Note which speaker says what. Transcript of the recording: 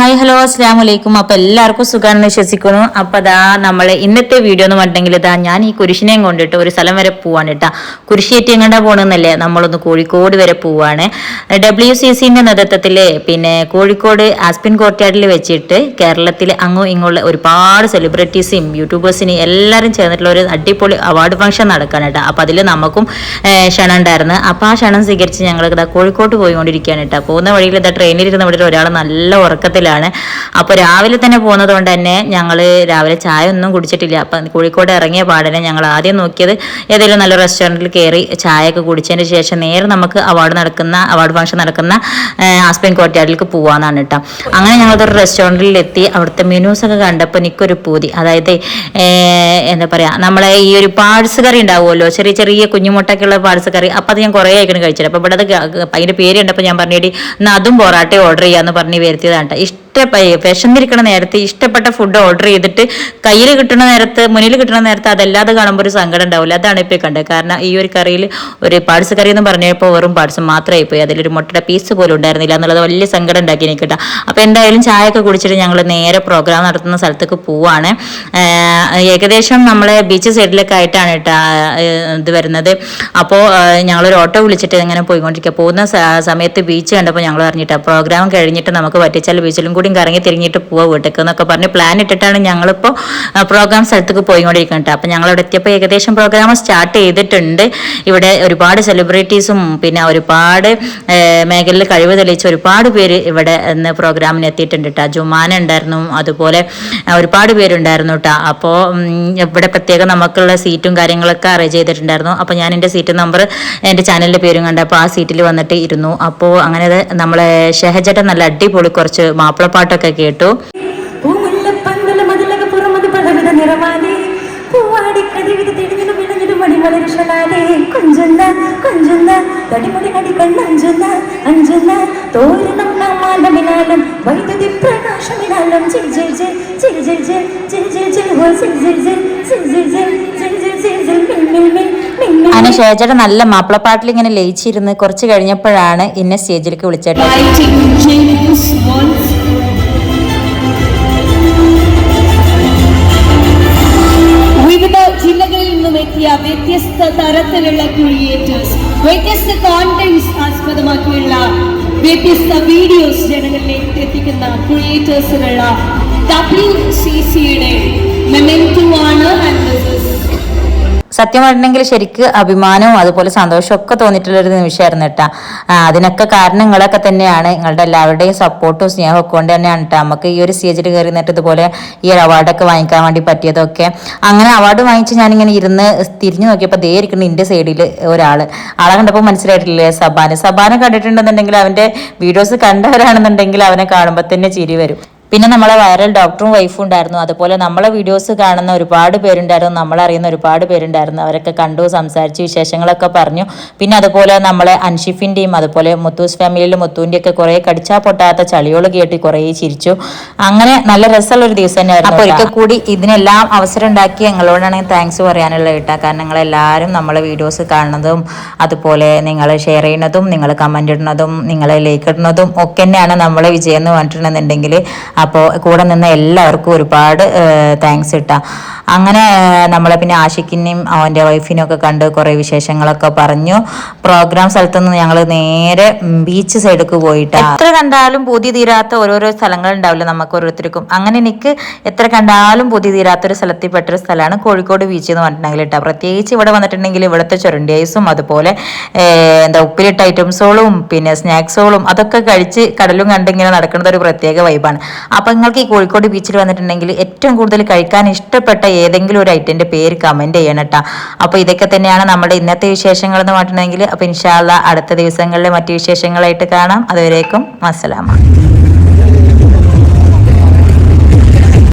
Speaker 1: Hi hello അസ്സാം വലൈക്കും അപ്പൊ എല്ലാവർക്കും സുഖമാണെന്ന് വിശ്വസിക്കുന്നു. അപ്പൊ അതാ നമ്മളെ ഇന്നത്തെ വീഡിയോ എന്ന് പറഞ്ഞിട്ടുണ്ടെങ്കിൽ ഇതാ ഞാൻ ഈ കുരിശിനെയും കൊണ്ടിട്ട് ഒരു സ്ഥലം വരെ പോവാണ് കേട്ടോ. കുരിശേറ്റി എങ്ങണ്ടാ പോകണമെന്നല്ലേ നമ്മളൊന്ന് കോഴിക്കോട് വരെ പോവാണ്. ഡബ്ല്യു സി സിന്റെ നേതൃത്വത്തിൽ പിന്നെ കോഴിക്കോട് ആസ്പിൻ കോർട്ട്യാർഡിൽ വെച്ചിട്ട് കേരളത്തിൽ അങ്ങും ഇങ്ങുള്ള ഒരുപാട് സെലിബ്രിറ്റീസും യൂട്യൂബേഴ്സിനെയും എല്ലാവരും ചേർന്നിട്ടുള്ള ഒരു അടിപൊളി അവാർഡ് ഫംഗ്ഷൻ നടക്കാണ് കേട്ടോ. അപ്പൊ അതിൽ നമുക്കും ക്ഷണം ഉണ്ടായിരുന്നു. അപ്പൊ ആ ക്ഷണം സ്വീകരിച്ച് ഞങ്ങൾ ഇതാ കോഴിക്കോട്ട് പോയിക്കൊണ്ടിരിക്കുകയാണ് കേട്ടോ. പോകുന്ന വഴിയിൽ ഇതാ ട്രെയിനിൽ ഇരുന്ന് ഇവിടെ ഒരാൾ നല്ല ഉറക്കത്തിലാണ് അപ്പോൾ രാവിലെ തന്നെ പോകുന്നത് കൊണ്ട് തന്നെ ഞങ്ങൾ രാവിലെ ചായ ഒന്നും കുടിച്ചിട്ടില്ല. അപ്പം കോഴിക്കോട് ഇറങ്ങിയ പാടനെ ഞങ്ങൾ ആദ്യം നോക്കിയത് ഏതെങ്കിലും നല്ല റെസ്റ്റോറന്റിൽ കയറി ചായയൊക്കെ കുടിച്ചതിന് ശേഷം നേരെ നമുക്ക് അവാർഡ് നടക്കുന്ന അവാർഡ് ഫംഗ്ഷൻ നടക്കുന്ന ആസ്പെൻ കോർട്ട്യാർഡിലേക്ക് പോകാമെന്നാണ് കേട്ടോ അങ്ങനെ ഞങ്ങളൊരു റെസ്റ്റോറന്റിൽ എത്തി. അവിടുത്തെ മെനൂസൊക്കെ കണ്ടപ്പോൾ എനിക്കൊരു പൂതി. അതായത് എന്താ പറയുക നമ്മളെ ഈ ഒരു പാഴ്സ് കറി ഉണ്ടാവുമല്ലോ ചെറിയ ചെറിയ കുഞ്ഞുമുട്ടൊക്കെയുള്ള പാഴ്സ് കറി. അപ്പം അത് ഞാൻ കുറേ ആയിക്കണം കഴിച്ചിട്ട്. അപ്പോൾ ഇവിടെ അത് അതിന്റെ പേര് കണ്ടപ്പോൾ ഞാൻ പറഞ്ഞേടി എന്നാൽ അതും പൊറാട്ട ഓർഡർ ചെയ്യാമെന്ന് പറഞ്ഞ് വരുത്തിയതാണ് ട്ടോ. ഇഷ്ട വിശന്നിരിക്കണ നേരത്ത് ഇഷ്ടപ്പെട്ട ഫുഡ് ഓർഡർ ചെയ്തിട്ട് കയ്യിൽ കിട്ടുന്ന നേരത്ത് മുന്നിൽ കിട്ടുന്ന നേരത്ത് അതല്ലാതെ കാണുമ്പോൾ ഒരു സങ്കടം ഉണ്ടാവില്ല അതാണ് ഇപ്പോൾ കണ്ടത്. കാരണം ഈ ഒരു കറിയിൽ ഒരു പാഴ്സ് കറി എന്ന് പറഞ്ഞപ്പോൾ വെറും പാഴ്സ് മാത്രമായി പോയി. അതിലൊരു മുട്ടയുടെ പീസ് പോലും ഉണ്ടായിരുന്നില്ല എന്നുള്ളത് വലിയ സങ്കടം ഉണ്ടാക്കി എനിക്ക് കേട്ടോ. അപ്പോൾ എന്തായാലും ചായ ഒക്കെ കുടിച്ചിട്ട് ഞങ്ങൾ നേരെ പ്രോഗ്രാം നടത്തുന്ന സ്ഥലത്തേക്ക് പോവാണ്. ഏകദേശം നമ്മളെ ബീച്ച് സൈഡിലൊക്കെ ആയിട്ടാണ് കേട്ടോ ഇത് വരുന്നത്. അപ്പോൾ ഞങ്ങളൊരു ഓട്ടോ വിളിച്ചിട്ട് ഇങ്ങനെ പോയിക്കൊണ്ടിരിക്കുക പോകുന്ന സമയത്ത് ബീച്ച് കണ്ടപ്പോൾ ഞങ്ങൾ അറിഞ്ഞിട്ടാണ് പ്രോഗ്രാം കഴിഞ്ഞിട്ട് നമുക്ക് പറ്റിച്ചാൽ ബീച്ചിലും കൂടി കറങ്ങി തിരിഞ്ഞിട്ട് പോവാ വീട്ടിലേക്ക് എന്നൊക്കെ പറഞ്ഞ് പ്ലാൻ ഇട്ടിട്ടാണ് ഞങ്ങളിപ്പോൾ പ്രോഗ്രാം സ്ഥലത്തേക്ക് പോയിക്കൊണ്ടിരിക്കുന്നത് കേട്ടോ. ഞങ്ങൾ അവിടെ എത്തിയപ്പോൾ ഏകദേശം പ്രോഗ്രാം സ്റ്റാർട്ട് ചെയ്തിട്ടുണ്ട്. ഇവിടെ ഒരുപാട് സെലിബ്രിറ്റീസും പിന്നെ ഒരുപാട് മേഖലയിൽ കഴിവ് തെളിയിച്ച ഒരുപാട് പേര് ഇവിടെ ഇന്ന് പ്രോഗ്രാമിന് എത്തിയിട്ടുണ്ട് കേട്ടോ. ജുമാന ഉണ്ടായിരുന്നു. അതുപോലെ ഒരുപാട് പേരുണ്ടായിരുന്നു കേട്ടോ. അപ്പോൾ ഇവിടെ പ്രത്യേകം നമുക്കുള്ള സീറ്റും കാര്യങ്ങളൊക്കെ അറേഞ്ച് ചെയ്തിട്ടുണ്ടായിരുന്നു. അപ്പോൾ ഞാൻ എന്റെ സീറ്റ് നമ്പർ എന്റെ ചാനലിന്റെ പേരും കണ്ടപ്പോൾ ആ സീറ്റിൽ വന്നിട്ട് ഇരുന്നു. അപ്പോൾ അങ്ങനെ നമ്മളെ ഷെഹജട്ട നല്ല അടിപൊളി കുറച്ച് മാപ്പിളപ്പാട്ടൊക്കെ കേട്ടു
Speaker 2: ശേജയുടെ കൊഞ്ചുന്ന തടിമുടി കണ്ണഞ്ചുന്ന അഞ്ചുന്ന തോരണം വൈദ്യുതി പ്രകാശമിനാലും ഹോ
Speaker 1: അങ്ങനെ ഷേജയുടെ നല്ല മാപ്പിളപ്പാട്ടിൽ ഇങ്ങനെ ലയിച്ചിരുന്ന് കുറച്ച് കഴിഞ്ഞപ്പോഴാണ് എന്നെ സ്റ്റേജിലേക്ക് വിളിച്ചേട്ടത്
Speaker 3: വിവിധ ജില്ലകളിൽ നിന്നും എത്തിയ വ്യത്യസ്ത തരത്തിലുള്ള ക്രിയേറ്റേഴ്സ് വ്യത്യസ്ത കോണ്ടന്റ്സ് ആസ്പദമാക്കിയുള്ള വ്യത്യസ്ത വീഡിയോസ് ജനങ്ങളിലേക്ക് എത്തിക്കുന്ന ക്രിയേറ്റേഴ്സിനുള്ള ഡബ്ല്യു സി സിയുടെ മെമെന്റോ ആണ് ആൻഡ്
Speaker 1: സത്യം പറഞ്ഞെങ്കിൽ ശരിക്ക് അഭിമാനവും അതുപോലെ സന്തോഷവും ഒക്കെ തോന്നിയിട്ടുള്ള ഒരു നിമിഷമായിരുന്നു കേട്ടാ. അതിനൊക്കെ അതിനൊക്കെ കാരണങ്ങളൊക്കെ തന്നെയാണ്. നിങ്ങളുടെ എല്ലാവരുടെയും സപ്പോർട്ടും സ്നേഹവും ഒക്കെ കൊണ്ട് തന്നെയാണ് കേട്ടോ. നമുക്ക് ഈ ഒരു സ്റ്റേജിൽ കയറി നിന്നിട്ട് ഇതുപോലെ ഈ ഒരു അവാർഡൊക്കെ വാങ്ങിക്കാൻ വേണ്ടി പറ്റിയതൊക്കെ. അങ്ങനെ അവാർഡ് വാങ്ങിച്ച് ഞാനിങ്ങനെ ഇരുന്ന് തിരിഞ്ഞു നോക്കിയപ്പോൾ ദേ ഇരിക്കുന്നു എന്റെ സൈഡിൽ ഒരാൾ ആളെ കണ്ടപ്പോൾ മനസ്സിലായിട്ടില്ലേ? സബാന. സബാനെ കണ്ടിട്ടുണ്ടെന്നുണ്ടെങ്കിൽ അവന്റെ വീഡിയോസ് കണ്ടവരാണെന്നുണ്ടെങ്കിൽ അവനെ കാണുമ്പോൾ തന്നെ ചിരി വരും. പിന്നെ നമ്മളെ വൈറൽ ഡോക്ടറും വൈഫും ഉണ്ടായിരുന്നു. അതുപോലെ നമ്മളെ വീഡിയോസ് കാണുന്ന ഒരുപാട് പേരുണ്ടായിരുന്നു. നമ്മളറിയുന്ന ഒരുപാട് പേരുണ്ടായിരുന്നു. അവരൊക്കെ കണ്ടു സംസാരിച്ച് വിശേഷങ്ങളൊക്കെ പറഞ്ഞു. പിന്നെ അതുപോലെ നമ്മളെ അൻഷിഫിന്റെയും അതുപോലെ മുത്തൂസ് ഫാമിലിയിൽ മുത്തൂന്റെ ഒക്കെ കുറേ കടിച്ചാ പൊട്ടാത്ത ചളിയോട് കേട്ട് കുറേ ചിരിച്ചു. അങ്ങനെ നല്ല രസമുള്ള ഒരു ദിവസം തന്നെയായിരുന്നു അപ്പോൾ ഒരിക്കൽ കൂടി ഇതിനെല്ലാം അവസരം ഉണ്ടാക്കി ഞങ്ങളോടാണ് താങ്ക്സ് പറയാനുള്ളത് കേട്ടോ. കാരണം നിങ്ങളെല്ലാവരും നമ്മളെ വീഡിയോസ് കാണുന്നതും അതുപോലെ നിങ്ങൾ ഷെയർ ചെയ്യുന്നതും നിങ്ങൾ കമന്റ് ഇടുന്നതും നിങ്ങളെ ലൈക്ക് ഇടുന്നതും ഒക്കെ തന്നെയാണ് നമ്മളെ വിജയം എന്ന് പറഞ്ഞിട്ടുണ്ടെന്നുണ്ടെങ്കിൽ അപ്പോൾ കൂടെ നിന്ന് എല്ലാവർക്കും ഒരുപാട് താങ്ക്സ് ഇട്ടാ. അങ്ങനെ നമ്മളെ പിന്നെ ആഷിക്കിനെയും അവന്റെ വൈഫിനെയും ഒക്കെ കണ്ട് കുറേ വിശേഷങ്ങളൊക്കെ പറഞ്ഞു. പ്രോഗ്രാം സ്ഥലത്തുനിന്ന് ഞങ്ങൾ നേരെ ബീച്ച് സൈഡിലേക്ക് പോയിട്ട്. എത്ര കണ്ടാലും പൂതി തീരാത്ത ഓരോരോ സ്ഥലങ്ങൾ ഉണ്ടാവില്ല നമുക്ക് ഓരോരുത്തർക്കും. അങ്ങനെ എനിക്ക് എത്ര കണ്ടാലും പൂതി തീരാത്ത ഒരു സ്ഥലത്തിൽ പെട്ടൊരു സ്ഥലമാണ് കോഴിക്കോട് ബീച്ച് എന്ന് പറഞ്ഞിട്ടുണ്ടെങ്കിൽ കേട്ടോ പ്രത്യേകിച്ച് ഇവിടെ വന്നിട്ടുണ്ടെങ്കിൽ ഇവിടുത്തെ ചുരണ്ടി ഐസും അതുപോലെ എന്താ ഉപ്പിലിട്ട ഐറ്റംസുകളും പിന്നെ സ്നാക്സുകളും അതൊക്കെ കഴിച്ച് കടലും കണ്ടിങ്ങനെ നടക്കുന്നത് ഒരു പ്രത്യേക വൈബാണ് അപ്പം നിങ്ങൾക്ക് ഈ കോഴിക്കോട് ബീച്ചിൽ വന്നിട്ടുണ്ടെങ്കിൽ ഏറ്റവും കൂടുതൽ കഴിക്കാൻ ഇഷ്ടപ്പെട്ട ഏതെങ്കിലും ഒരു ഐറ്റന്റെ പേര് കമന്റ് ചെയ്യണം കേട്ടോ അപ്പോൾ ഇതൊക്കെ തന്നെയാണ് നമ്മുടെ ഇന്നത്തെ വിശേഷങ്ങൾ എന്ന് പറഞ്ഞിട്ടുണ്ടെങ്കിൽ അപ്പോൾ ഇൻഷാല്ല അടുത്ത ദിവസങ്ങളിലെ മറ്റു വിശേഷങ്ങളായിട്ട് കാണാം. അതുവരേക്കും അസ്സലാമ